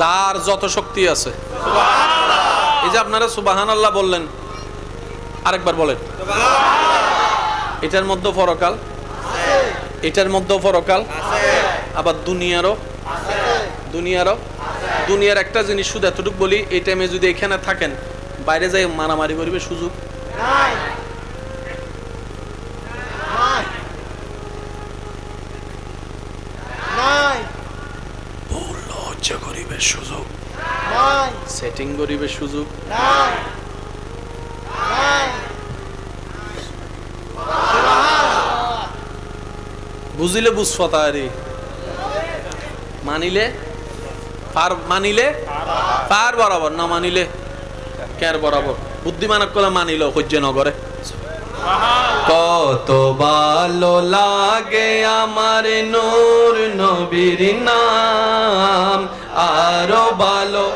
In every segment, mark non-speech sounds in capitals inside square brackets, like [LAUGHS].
যার যত শক্তি আছে। এই যে আপনারা সুবাহান আল্লাহ বললেন আরেকবার বলেন। এটার মধ্যে ফরকাল এটার মধ্যে ফরকাল আবার দুনিয়ারও? দুনিয়ারও? দুনিয়ার একটা জিনিস শুধু এতটুকু বলি এই টাইমে যদি এখানে থাকেন বাইরে যাই মারামারি করবে সুযোগ নাই নাই নাই ভুল করিবে সুযোগ। নাই। সেটিং করিবে সুযোগ। নাই। নাই। বুঝিলে বুঝফতা আরে মানিলে? পার মানিলে? পার বরাবর না মানিলে? কের বরাবর? বুদ্ধিমান কলে মানিল সহ্য নগরে। কত ভালো লাগে আমার নূর নবীর নাম। আরও ভালো।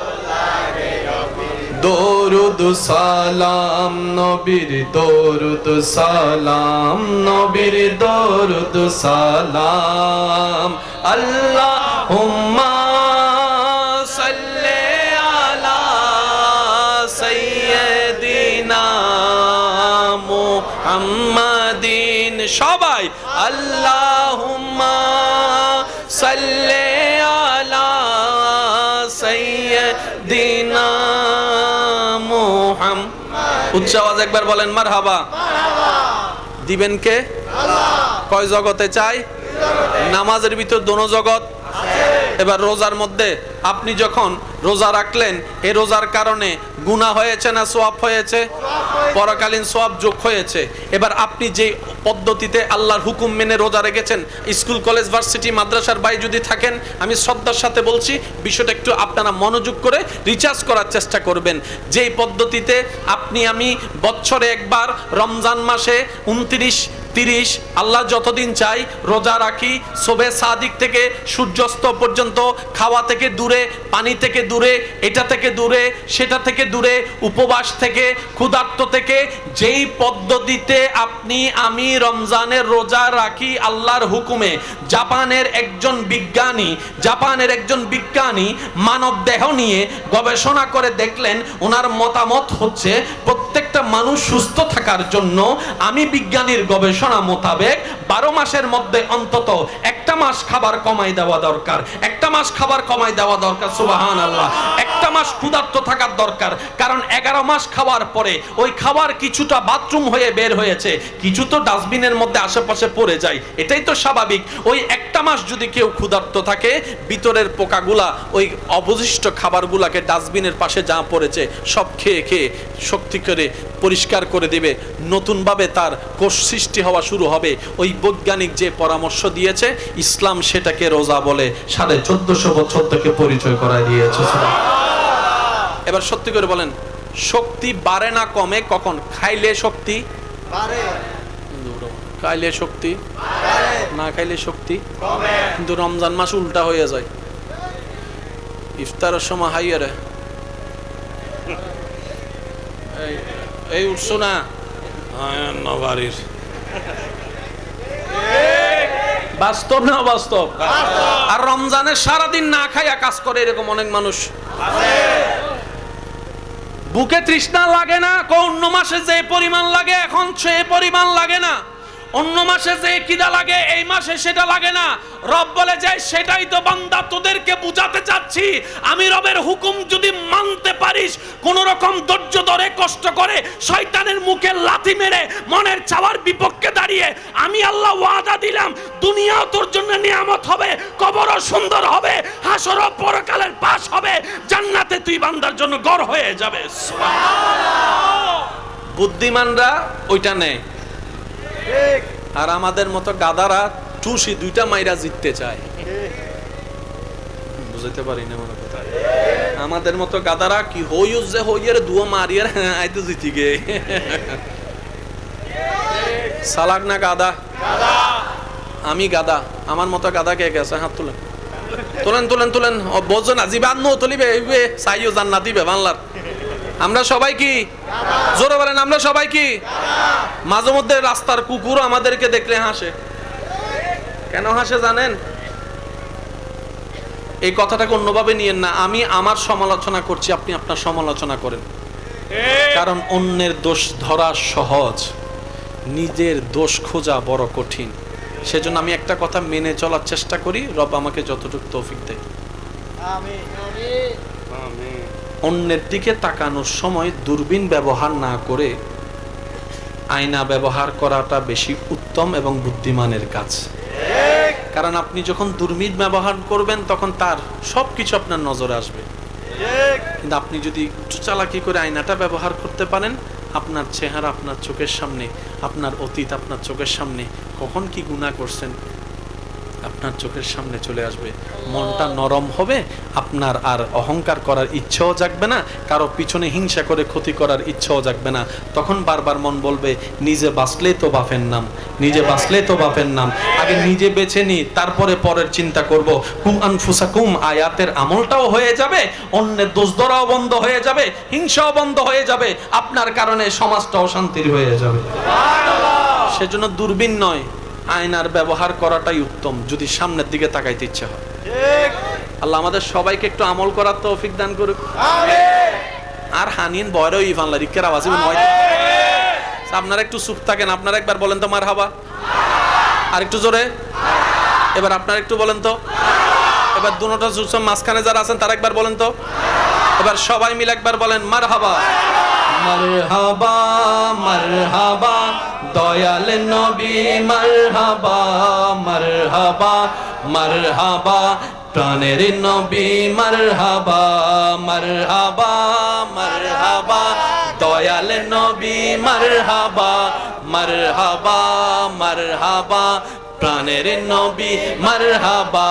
দরুদ সালাম, নবীর দরুদ সালাম, নবীর দরুদ সালাম। আল্লাহ হুম্মা সাল্লি আলা সাইয়্যিদিনা মুহাম্মাদিন। সবাই, আল্লাহুম্মা সাল্লি উচ্চ আওয়াজ একবার বলেন মার হাবা দিবেন কে? কয় জগতে চাই? নামাজের ভিতর দোনো জগৎ এবার রোজার মধ্যে আপনি যখন রোজা রাখলেন, এ রোজার কারণে গুনাহ হয়েছে না সোয়াব হয়েছে? পরকালীন সোয়াব যোগ হয়েছে। এবার আপনি যে পদ্ধতিতে আল্লাহর হুকুম মেনে রোজা রেখেছেন, স্কুল, কলেজ, ভার্সিটি, মাদ্রাসার বাই যদি থাকেন, আমি শ্রদ্ধার সাথে বলছি, বিষয়টা একটু আপনারা মনোযোগ করে রিচার্জ করার চেষ্টা করবেন। যেই পদ্ধতিতে আপনি, আমি বছরে একবার, রমজান মাসে উনত্রিশ তিরিশ, আল্লাহ যতদিন চাই রোজা রাখি, শোবে সাদিক থেকে সূর্যাস্ত পর্যন্ত, খাওয়া থেকে দূরে, পানি থেকে দূরে, এটা থেকে দূরে, সেটা থেকে দূরে, উপবাস থেকে, ক্ষুধার্ত থেকে, যেই পদ্ধতিতে আপনি, আমি রমজানের রোজা রাখি আল্লাহর হুকুমে, জাপানের একজন বিজ্ঞানী, জাপানের একজন বিজ্ঞানী মানব দেহ নিয়ে গবেষণা করে দেখলেন, ওনার মতামত হচ্ছে, প্রত্যেকটা মানুষ সুস্থ থাকার জন্য আমি বিজ্ঞানীর গবেষণা মোতাবেক বারো মাসের মধ্যে অন্তত একটা মাস খাবার কমাই দেওয়া দরকার। একটা মাস খাবার কমাই দেওয়া দরকার সুবাহান আল্লাহ মাস ক্ষুধার্ত থাকার দরকার। কারণ এগারো মাস খাওয়ার পরে ওই খাবার কিছুটা বাথরুম হয়ে বের হয়েছে, কিছু তো ডাস্টবিনের মধ্যে আশেপাশে পড়ে যায়। এটাই তো স্বাভাবিক। ওই একটা মাস যদি কেউ ক্ষুধার্ত থাকে, ভিতরের পোকাগুলা, ওই অবশিষ্ট খাবারগুলাকে ডাস্টবিনের পাশে যা পড়েছে, সব খেয়ে খেয়ে শক্তি করে পরিষ্কার করে দিবে। নতুনভাবে তার কোষ সৃষ্টি হওয়া শুরু হবে। ওই বৈজ্ঞানিক যে পরামর্শ দিয়েছে, ইসলাম সেটাকে রোজা বলে। সাড়ে চোদ্দশো বছর থেকে পরিচয় করায় দিয়েছে। এবার সত্যি করে বলেন শক্তি বাড়ে না কমে? কখন? খাইলে শক্তি? খাইলে শক্তি? না খাইলে শক্তি? কিন্তু রমজান মাস উল্টা হয়ে যায়। ইফতারের সময় হাইয়ে রে এই উঠছো না? বাড়ির বাস্তব না বাস্তব। আর রমজানের সারাদিন না খাইয়া কাজ করে এরকম অনেক মানুষ। বুকে তৃষ্ণা লাগে না কোন মাসে যে পরিমাণ লাগে এখন সে পরিমাণ লাগে না। অন্য মাসে যে কিদা লাগে, এই মাসে সেটা লাগে না। রব বলে যে সেটাই তো বান্দা, তোদেরকে বুঝাতে চাচ্ছি। আমি রবের হুকুম যদি মানতে পারিস, কোন রকম ধৈর্য ধরে, কষ্ট করে শয়তানের মুখে লাথি মেরে, মনের চাওয়ার বিপক্ষে দাঁড়িয়ে আমি আল্লাহ ওয়াদা দিলাম দুনিয়াও তোর জন্য নিয়ামত হবে, কবরও সুন্দর হবে, হাসরও পরকালের পাশ হবে, জান্নাতে তুই বান্দার জন্য গড় হয়ে যাবে। বুদ্ধিমানরা ওইটা নেয়। আর আমাদের মতো গাদারা টুসি দুইটা মাইরা জিততে চায়। বুঝতে পারি না মনে কথা। আমাদের মতো গাদারা কি হইউজ যে হইয়ের দুয়ো মারিয়ার, আই তো জিতি গে। সালাক না গাদা? আমি গাদা। আমার মতো গাদা কে গেছে? হাত তুলেন। তোলেন তোলেন তোলেন। ও বোঝো না জীবান নো তুলিবে সাইও জান্নাত বাংলার। আমরা সবাই কি? জোরে বলেন আমরা সবাই কি? মাঝে মধ্যে রাস্তার কুকুর আমাদেরকে দেখলে হাসে। কেন হাসে জানেন? এই কথাটাকে অন্যভাবে নিয়েন না আমি আমার সমালোচনা করছি আপনি আপনার সমালোচনা করেন। কারণ অন্যের দোষ ধরা সহজ নিজের দোষ খোঁজা বড় কঠিন। সেজন্য আমি একটা কথা মেনে চলার চেষ্টা করি রব আমাকে যতটুকু তৌফিক দেয়। আমিন। অন্যের দিকে তাকানোর সময় দূরবীন ব্যবহার না করে আয়না ব্যবহার করাটা বেশি উত্তম এবং বুদ্ধিমানের কাজ। কারণ আপনি যখন দূরবীন ব্যবহার করবেন, তখন তার সব কিছু আপনার নজরে আসবে। কিন্তু আপনি যদি একটু চালাকি করে আয়নাটা ব্যবহার করতে পারেন, আপনার চেহারা আপনার চোখের সামনে, আপনার অতীত আপনার চোখের সামনে কখন কি গুণা করছেন আপনার চোখের সামনে চলে আসবে। মনটা নরম হবে আপনার আর অহংকার করার ইচ্ছাও জাগবে না কারও পিছনে হিংসা করে ক্ষতি করার ইচ্ছাও জাগবে না। তখন বারবার মন বলবে নিজে বাঁচলে তো বাপের নাম নিজে বাঁচলে তো বাপের নাম। আগে নিজে বেছে নি তারপরে পরের চিন্তা করব। কুম আনফুসাকুম আয়াতের আমলটাও হয়ে যাবে অন্যের দোষ ধরাও বন্ধ হয়ে যাবে হিংসাও বন্ধ হয়ে যাবে আপনার কারণে সমাজটা অশান্তির হয়ে যাবে। সেজন্য দূরবীন নয় আয়নার ব্যবহার করাটাই উত্তম যদি সামনের দিকে তাকাইতে ইচ্ছে হয়। আল্লাহ আমাদের সবাইকে একটু আমল করার তৌফিক দান করুক। আর হানিন বয়রও ইভানলা রিক্কের আওয়াজ নয় আপনারা একটু চুপ থাকেন আপনারা একবার বলেন তো মার হাবা আর একটু জোরে। এবার আপনারা একটু বলেন তো। এবার দুটোটা জুসম মাঝখানে যারা আছেন তারা একবার বলেন তো। এবার সবাই মিলে একবার বলেন মার হাবা মার হাবা মার হাবা দয়াল নবী মার হাবা মার হাবা মার হাবা প্রাণের নবী মার হাবা মার হাবা মার হাবা দয়াল নবী মার হাবা মার হাবা মার হাবা প্রাণের নবী মার হাবা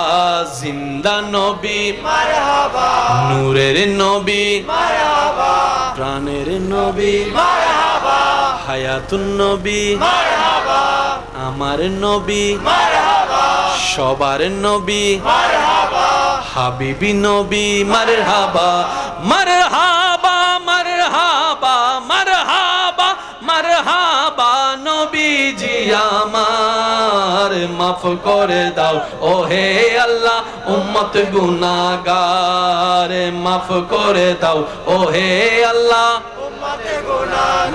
জিন্দা নবী, মারহাবা। নূরের নবী, মারহাবা। প্রাণের নবী, মারহাবা। হায়াতুন নবী। আমার নবী। সবার নবী। হাবিবি নবী মারহাবা। মারহাবা মারহাবা মারহাবা মারহাবা। নবীজি আমার মাফ করে দাও। ও হে আল্লাহ উম্মত গুনাহগার মাফ করে দাও। ও হে আল্লাহ।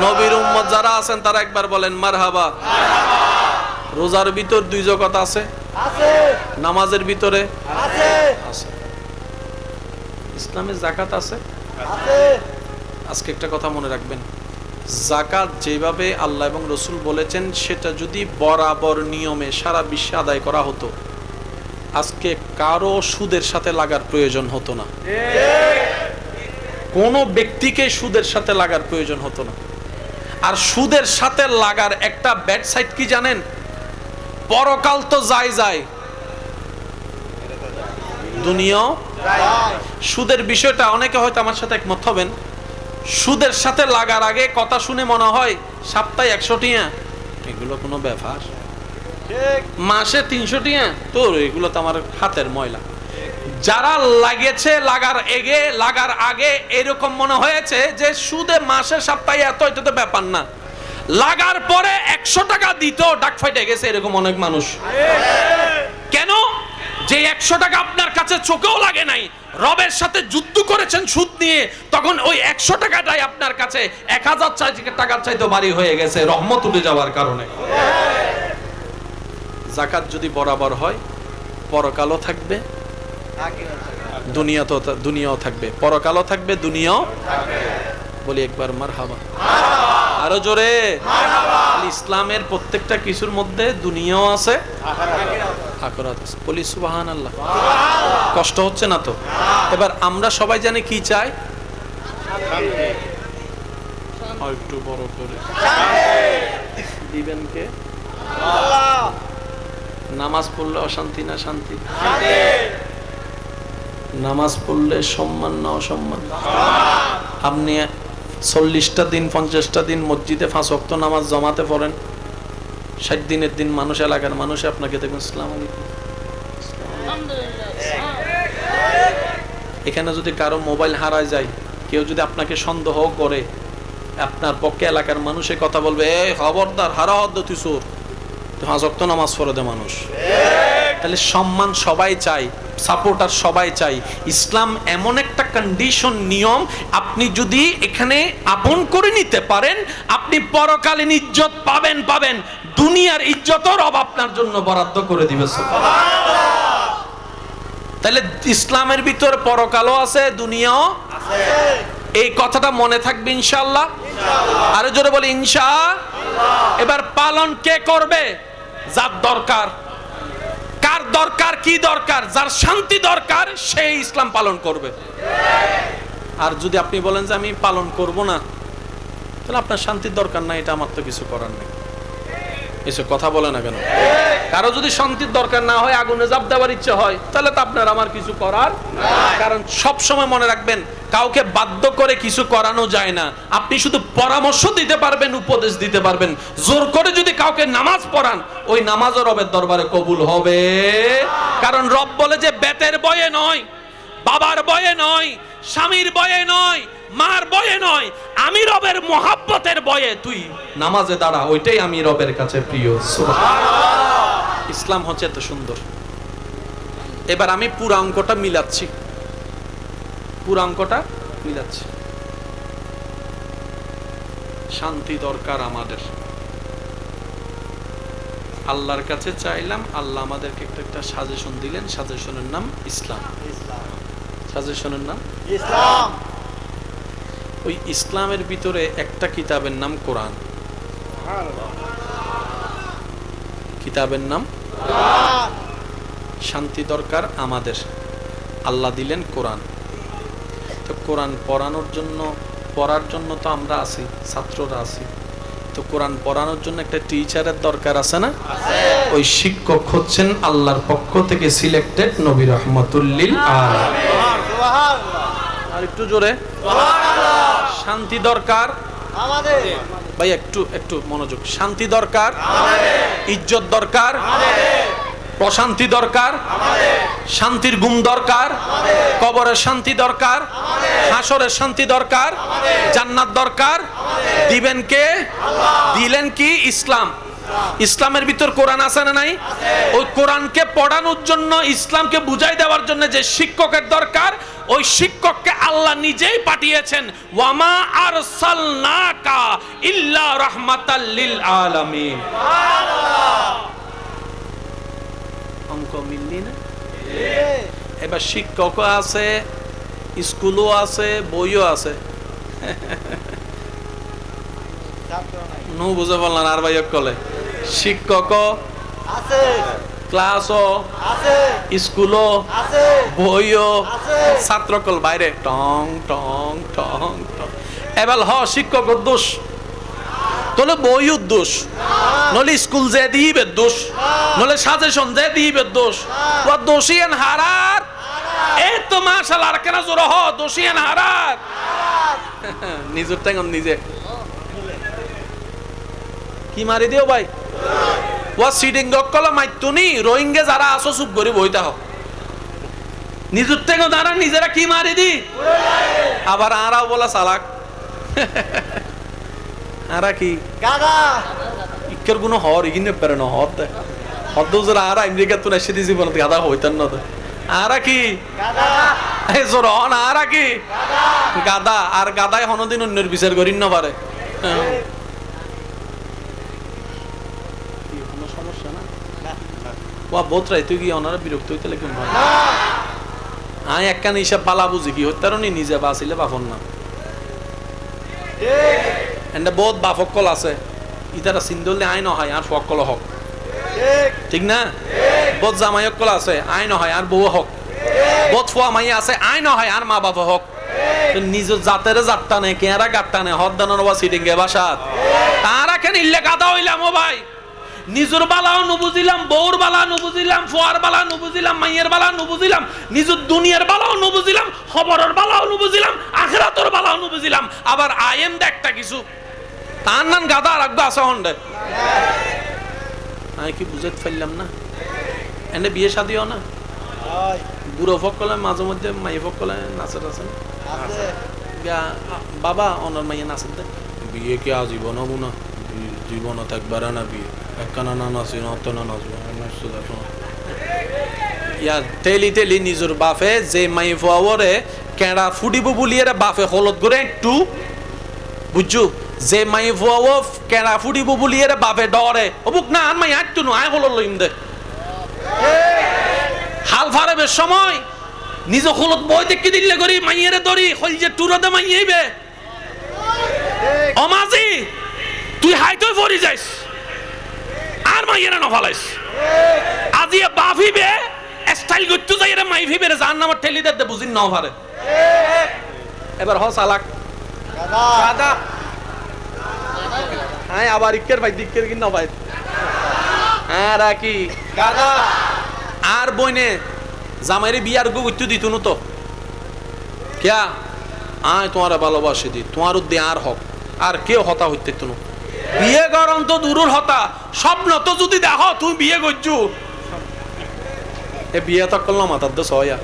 নবীর উম্মত যারা আছেন তারা একবার বলেন মারহাবা। রোজার ভিতর দুই জগৎ আছে। নামাজের ভিতরে আছে। জাকাত আছে। আছে। আজকে একটা কথা মনে রাখবেন। জাকাত যেভাবে আল্লাহ এবং রসুল বলেছেন সেটা যদি বরাবর নিয়মে সারা বিশ্বে আদায় করা হতো আজকে কারও সুদের সাথে লাগার প্রয়োজন হতো না। কোনো ব্যক্তিকে সুদের সাথে লাগার প্রয়োজন হতো না। আর সুদের সাথে লাগার একটা ব্যাড সাইড কি জানেন? পরকাল তো যায় যায়। দুনিয়াও সুদের বিষয়টা অনেকে হয়তো আমার সাথে একমত হবেন। সুদের সাথে লাগার আগে কথা শুনে মনে হয় সপ্তাহে একশো টিয়া। এগুলো কোনো ব্যাপার? মাসে তিনশো টিয়া? তোর এগুলো তো আমার হাতের ময়লা। যারা লাগেছে লাগার এগে, লাগার আগে, এরকম মনে হয়েছে যে সুদে মাসে সপ্তাহে এত, এটা তো ব্যাপার না। লাগার পরে একশো টাকা দিত ডাক ফাইটে গেছে এরকম অনেক মানুষ। কেন? যে একশো টাকা আপনার কাছে চোখেও লাগে নাই, রবের সাথে যুদ্ধ করেছেন সুদ নিয়ে, তখন ওই একশো টাকাটাই আপনার কাছে এক হাজার টাকার চাইতে বাড়ি হয়ে গেছে, রহমত উঠে যাওয়ার কারণে। জাকাত যদি বরাবর হয়, পরকালও থাকবে দুনিয়া তো দুনিয়াও থাকবে। পরকালও থাকবে দুনিয়াও বলি একবার মার হাবা আরও জোরে। ইসলামের প্রত্যেকটা কিছুর মধ্যে দুনিয়াও আছে আখরাত আছে। বলি সুবাহান আল্লাহ কষ্ট হচ্ছে না তো? এবার আমরা সবাই জানি কি চাই। একটু বড় করে। দিবেন কে? নামাজ পড়লে অশান্তি না শান্তি? শান্তি। নামাজ পড়লে সম্মান না অসম্মান? আপনি চল্লিশটা দিন, পঞ্চাশটা দিন মসজিদে ফাঁস ওয়াক্ত নামাজ জমাতে পড়েন, ষাট দিনের দিন মানুষ, এলাকার মানুষ আপনাকে দেখবেন ইসলাম এখানে যদি কারও মোবাইল হারায় যায়, কেউ যদি আপনাকে সন্দেহ করে, আপনার পক্ষে এলাকার মানুষে কথা বলবে, এই খবরদার হারা হদ্দ তুই চোর। তো পাঁচ নামাজ পড়ে দে মানুষ। তাহলে সম্মান সবাই চাই সাপোর্টার সবাই চাই ইসলাম এমন একটা কন্ডিশন নিয়ম আপনি যদি এখানে আপন করে নিতে পারেন আপনি পরকালীন ইজ্জত পাবেন পাবেন। দুনিয়ার ইজ্জতও রব আপনার জন্য বরাদ্দ করে দিবে তাহলে ইসলামের ভিতর পরকালও আছে দুনিয়াও এই কথাটা মনে থাকবে ইনশাল্লাহ আরও জোরে বলি ইনশা। এবার পালন কে করবে? যার দরকার। কার দরকার, কি দরকার, যার শান্তি দরকার সেই ইসলাম পালন করবে। আর যদি আপনি বলেন যে আমি পালন করব না, তাহলে আপনার শান্তির দরকার নাই, এটা আমার তো কিছু করার নেই। এসব কথা বলে না কেন? কারও যদি শান্তির দরকার না হয়, আগুনে জাপ দেওয়ার ইচ্ছে হয়, তাহলে তো আপনার আমার কিছু করার কারণ সব সময় মনে রাখবেন কাউকে বাধ্য করে কিছু করানো যায় না। আপনি শুধু পরামর্শ দিতে পারবেন, উপদেশ দিতে পারবেন। জোর করে যদি কাউকে নামাজ পড়ান, ওই নামাজও রবের দরবারে কবুল হবে। কারণ রব বলে যে, বেতের বয়ে নয়, বাবার বয়ে নয়, স্বামীর বয়ে নয়, মার বয়ে নয়, আমি রবের মহাব্বতের বয়ে, তুই নামাজে দাঁড়া, ওইটাই আমি রবের কাছে প্রিয়। ইসলাম হচ্ছে এত সুন্দর। এবার আমি পুরো অঙ্কটা মিলাচ্ছি। পুরো অঙ্কটা মিলাচ্ছি। শান্তি দরকার আমাদের। আল্লাহর কাছে চাইলাম আল্লাহ আমাদেরকে একটা একটা সাজেশন দিলেন সাজেশনের নাম ইসলাম। সাজেশনের নাম? ইসলাম। ওই ইসলামের ভিতরে একটা কিতাবের নাম কোরআন। কিতাবের নাম? শান্তি দরকার আমাদের। আল্লাহ দিলেন কোরআন। তো কোরআন পড়ানোর জন্য পড়ার জন্য তো আমরা আছি ছাত্ররা আছি। তো কোরআন পড়ানোর জন্য একটা টিচারের দরকার আছে না? ওই শিক্ষক হচ্ছেন আল্লাহর পক্ষ থেকে সিলেক্টেড নবী রহমতুল্লিল আর একটু জোরে। শান্তি দরকার। আমাদের। ভাই একটু একটু মনোযোগ। শান্তি দরকার। ইজ্জত দরকার। প্রশান্তি দরকার, শান্তির গুম দরকার কবরের শান্তি দরকার হাসরের শান্তি দরকার, জান্নাত দরকার। দিবেন কে? দিলেন কি? ইসলাম। ইসলামের ভিতর কোরআন আছে না নাই? ওই কোরআনকে পড়ানোর জন্য, ইসলামকে বুঝাই দেওয়ার জন্য যে শিক্ষকের দরকার, ওই শিক্ষককে আল্লাহ নিজেই পাঠিয়েছেন। ওয়ামা আর আরসালনাকা ইল্লা রাহমাতাল লিল আলামিন। অঙ্ক মিললি না এবার শিক্ষকও আছে স্কুলও আছে বইও আছে। ছাত্র নাই নু বুঝে বললাম আর ভাই কলে। শিক্ষকও আছে। ক্লাসও আছে। স্কুলও আছে। বইও ছাত্রকল বাইরে। টং টং টং টং। এবার হ শিক্ষকর দোষ তাহলে বইও দোষ নলে স্কুল যে দিবে দোষ নলে সাজেশন যে দিবে দোষ। ও দোষিয়ান হারার এই তো মাশাল আর কেন জোর হ দোষিয়ান হারার। [LAUGHS] নিজের টাইম নিজে। কি মারি দিও ভাই? ও সিডিং গকলা মাইতুনি রোহিঙ্গা যারা আসো চুপ করে বইতা হোক নিজের থেকে দাঁড়া নিজেরা কি মারি দি? আবার আরাও বলা চালাক। [LAUGHS] আরা কি গাদা ইকের কোনো হর ইগিনে পারে না হর দে দুজরা আরা আমেরিকা তো এসে গাদা হইতেন না তো আরা কি এই জোর হন আরা কি গাদা আর গাদায় হনদিন অন্যের বিচার করিন না পারে সমস্যা না ওয়া তুই কি ওনারা বিরক্ত হইতে লেগে হয় আয় একখান হিসাব পালা বুঝি কি নি নিজে বাঁচিলে বাফন না ঠিক এন্ড বহুত বাফকল আছে। ইতারা সিন্দলে আই নহয় আর ফকল হক ঠিক না? বহুত জামাইকল আছে, আই নহয় আর বউ হক বহুত ফুয়া মাই আছে, আই নহয় আর মা বাবা হক নিজ জাতের জাতটা নে কেরা গাতটা নে হদদানর বা সিটিং গে বাসাত তারা কেন ইল্লে গাদা হইলাম ও ভাই? নিজের বালাও নুবুঝিলাম বউর বালা নুবুঝিলাম ফুয়ার বালা নুবুঝিলাম মাইয়ের বালা নুবুঝিলাম নিজের দুনিয়ার বালাও নুবুঝিলাম খবরের বালাও নুবুঝিলাম আখেরাতর বালাও নুবুঝিলাম আবার আইএম দেখটা কিছু। তার নাম গাদা রাখব আসা হন্ডে। আমি কি বুঝাতে পারলাম না? এনে বিয়ে শাদিও না? হয়। বুড়ো ফকলে মাঝে মধ্যে মাই ফকলে নাচে টাচে। বাবা অনর মাইয়া নাচে দে। বিয়ে কি আজীবন হব না? বি- জীবনত একবার না বিয়ে। একখানা না নাচি না অত না নাচবো নাচতে দেখো। ইয়ার টেলি টেলি নিজের বাপে যে মাই ফুয়াওরে কেড়া ফুডিব বুলিয়ে বাপে হলত করে একটু বুঝছ? যে মাই ফুয়াও কেড়া ফুডিব বুলিয়ে বাপে ডরে। অবুক না আর মাই একটু নয় আয় হলো লইম দে হাল ফারাবের সময় নিজ হলত বই দেখে দিলে করি মাইয়েরে দরি হল যে টুরতে মাইয়েইবে অমাজি তুই হাইতই পড়ি যাইস আর মাইয়েরা নফালাইস আজি এ বাফিবে স্টাইল করতে যাই রে মাই ভিবে জান নামার ঠেলি দে বুঝিন ন পারে এবার হ সালাক দাদা। দাদা। হ্যাঁ আবার ইক্কের ভাই দিক্কের কি না ভাই। হ্যাঁ রাকি দাদা আর বইনে জামাইরে বিয়ার গো করতে দিত তো। কিয়া? আয় তোমার ভালোবাসে দি। তোমার উদ্দে আর হক। আর কেউ হতা হইতে তো বিয়ে গরম তো দূরের হতা। স্বপ্ন তো যদি দেখ তুই বিয়ে করছু এ বিয়ে তকল না মাতার দোষ হয়া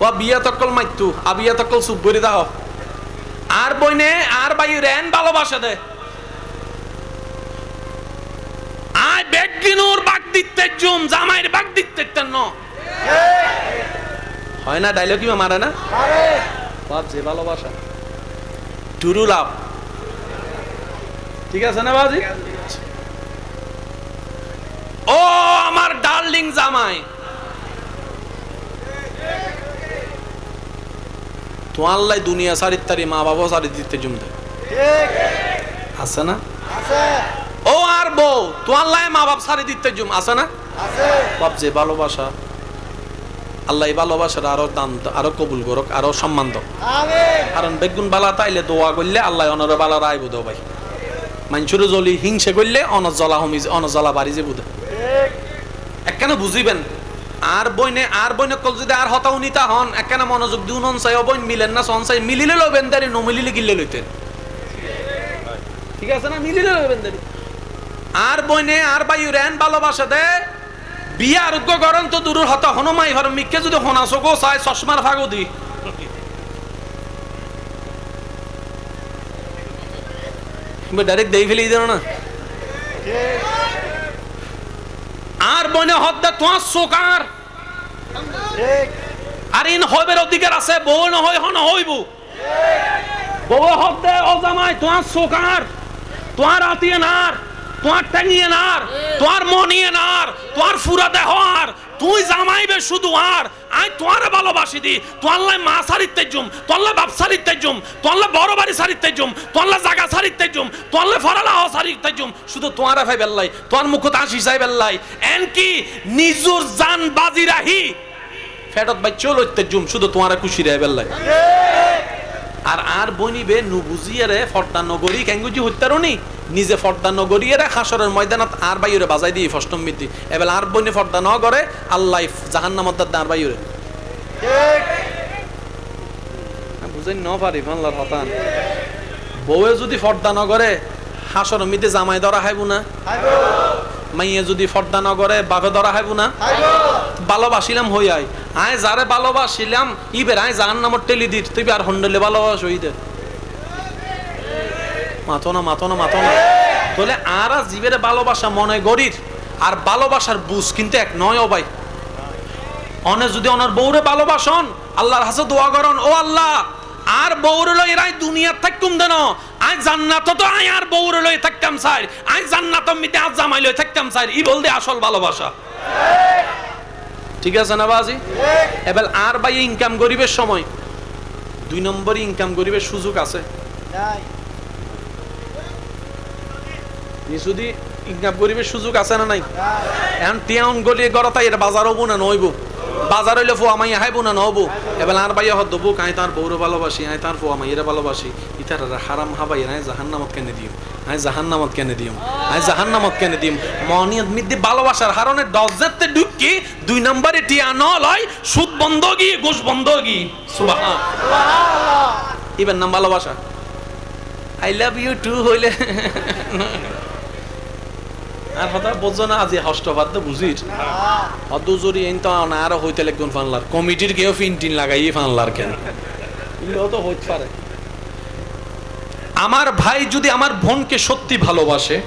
ও বিয়ে তকল মাইতু আ বিয়ে তকল করে দাও আর বইনে আর বাই রেন ভালোবাসে দে। আয় বেগিনুর বাগ দিতে জুম জামাইর বাগ দিতে ন হয় না ডায়লগ কি মারে না? যে ভালোবাসা। True love. ঠিক আছে না বাজি ও, আমার ডার্লিং জামাই। তোমার দুনিয়া সারির তারি মা বাবা সারি দিতে জমতে আছে না? ও আর বউ তোমার লাই মা বাপ সারি দিতে জুম, আছে না? বাপ যে ভালোবাসা, আল্লাহ ভালোবাসার আরও দান আরও কবুল করক, আরও সম্মান আমিন কারণ বেগুন বালা তাইলে দোয়া করলে আল্লাহ অনর বালা রায় বুধ ভাই। মানুষের জলি হিংসে করলে অনর জলা হমি অনর জলা বাড়ি যে বুধ। ঠিক একখানে বুঝিবেন? আর বইনে আর বইনে কল যদি আর হতাও নিতা হন একখানে মনোযোগ দিউন চাই বইন মিলেন না সন চাই মিলিলে লবেন দারি নমিলিলে গিলে লইতেন। ঠিক আছে না? মিলিলে লবেন দারি। আর বইনে, আর বায়ু রেন ভালোবাসা দে। বিয়ে আরোগ্য গরম তো দূরের হতা হনুমাই হর মিকে যদি হনা চকো চাই, চশমার ফাগো দি। ডাইরেক্ট দেই ফেলি দেন না? আর বনে হদ্দা তোমার সোকার আর ইন হইবের অধিকার আছে, বউ নহয় হন হইব। বউ হদ্দে অজামাই তোমার সোকার তোমার আতিয়ে নার তোমার টাঙিয়ে নার তোমার মনিয়ে নার তোমার ফুরা দেহ আর তুই জামাইবে শুধু আর আই তোমার ভালোবাসি দি। তোয়াল্লাই মা সারিতে জুম তোয়াল্লা বাপ সারিতে জুম তোয়াল্লা বড় বাড়ি সারিতে জুম তোয়াল্লা জাগা সারিতে জুম তোয়াল্লা ফরালা হওয়া সারিতে জুম। শুধু তোমার ভাই বেল্লাই তোমার মুখত হাসি চাই বেল্লাই। এন কি? নিজুর জান বাজি রাহি। ফেরত বাই চলো জুম শুধু তোমার খুশি রে বেল্লাই। আর আর বনিবে নু বুঝিয়ে ফর্দা নগরী কেঙ্গুজি হত্যারনি নিজে ফর্দা নগরিয়ে রে হাসরের ময়দানত আর বাইরে বাজাই দিয়ে ফষ্টম মিতি। এবার আর বনি ফর্দা ন করে আল্লাহ জাহান্নামত আর বাইরে বুঝেন ন পারি ফানলার হতান বউয়ে যদি ফর্দা ন করে হাসর মিতে জামাই ধরা হাইবু না? মাইয়ে যদি ফর্দা ন করে বাপে ধরা হাইবু না? ভালোবাসিলাম হই আই। আয় যারে ভালোবাসিলাম ইবের আয় জাহান নামর টেলি দিত তুই আর হন্ডলে ভালোবাস হই মাতো না মাতো না মাতো না। তাহলে জীবের ভালোবাসা মনে গরির, আর ভালোবাসার বুঝ কিন্তু এক নয় ভাই। অনে যদি অনার বউরে ভালোবাসন, আল্লাহর হাসে দোয়া করন, ও আল্লাহ, আর বউরে লই এরাই দুনিয়ার দেন। আই জান্নাত তো আই আর বউরে লই থাকতাম আই জান্নাত মিতে আজ জামাই লই থাকতাম স্যার ই বলতে আসল ভালোবাসা। ঠিক আছে না বাজি? এবার আর ভাই ইনকাম গরিবের সময়। দুই নম্বর ইনকাম গরিবের সুযোগ আছে। নাই যদি ইনকাম গরিবের সুযোগ আছে না নাই? এখন টিয়াউন গলিয়ে গড়তাই এটা বাজার হব না নইব? বাজার হইলে ফো আমাই হাইব না নহবো এবার আর ভাইয়া হত দেবো কাই তার বউরে ভালোবাসি আই তার ফো আমাইরে ভালোবাসি। ইতার হারাম হাবাই আই জাহান্নামত কেনে দিও আই জাহান্নামত কেনে দিও আই জাহান্নামত কেনে দিম? মনিয়ত মিদ্দি ভালোবাসার হারণে ডজেতে ঢুকি দুই নম্বরে টিয়া ন লয় সুদ বন্ধ গিয়ে ঘুষ বন্ধ সুবহান। সুবহানাল্লাহ। ইবেন নাম ভালোবাসা। আই লাভ ইউ টু হইলে। আর বোঝো না আজি হষ্টবাদ বুঝির অত জোরি এন তো না আরও হইতে লাগবেন ফানলার। কমিটির কেউ ফিনটিন লাগাই ফানলার কেন? এগুলো তো হইতে পারে। আমার ভাই যদি আমার বোনকে সত্যি ভালোবাসে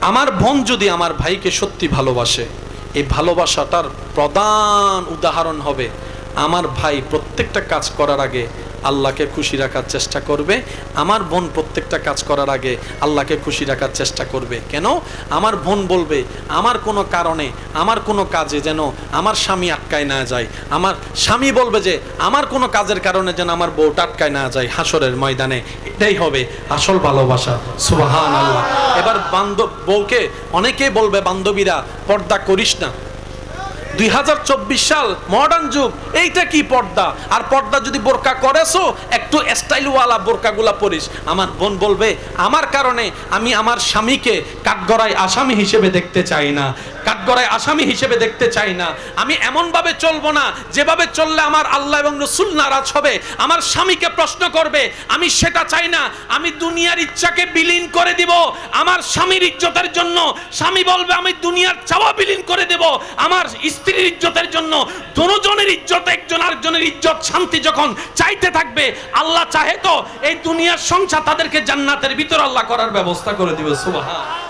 আমার বোন যদি আমার ভাইকে সত্যি ভালোবাসে এই ভালোবাসাটার প্রধান উদাহরণ হবে আমার ভাই প্রত্যেকটা কাজ করার আগে আল্লাহকে খুশি রাখার চেষ্টা করবে। আমার বোন প্রত্যেকটা কাজ করার আগে আল্লাহকে খুশি রাখার চেষ্টা করবে। কেন? আমার বোন বলবে, আমার কোনো কারণে, আমার কোনো কাজে যেন আমার স্বামী আটকায় না যায়। আমার স্বামী বলবে যে, আমার কোনো কাজের কারণে যেন আমার বউটা আটকায় না যায় হাসরের ময়দানে। এটাই হবে আসল ভালোবাসা। সুবাহান আল্লাহ এবার বান্ধব, বউকে অনেকেই বলবে, বান্ধবীরা, পর্দা করিস না। দুই হাজার চব্বিশ সাল মডার্ন যুগ, এইটা কি পর্দা? আর পর্দা যদি বোরকা করেছ, একটু স্টাইলওয়ালা বোরকাগুলা পরিস। আমার বোন বলবে, আমার কারণে আমি আমার স্বামীকে কাঠগড়ায় আসামি হিসেবে দেখতে চাই না। কাঠগড়ায় আসামি হিসেবে দেখতে চাই না। আমি এমনভাবে চলবো না, যেভাবে চললে আমার আল্লাহ এবং রসুল নারাজ হবে। আমার স্বামীকে প্রশ্ন করবে, আমি সেটা চাই না, আমি দুনিয়ার ইচ্ছাকে বিলীন করে দিব। আমার স্বামীর ইজ্জতের জন্য স্বামী বলবে, আমি দুনিয়ার চাওয়া বিলীন করে দেব। আমার স্ত্রীর ইজ্জতের জন্য, দুজনের ইজ্জত, একজন আরেকজনের ইজ্জত, শান্তি যখন চাইতে থাকবে, আল্লাহ চাহে তো এই দুনিয়ার সংসার তাদেরকে জান্নাতের ভিতর আল্লাহ করার ব্যবস্থা করে দিবে, সুবহান।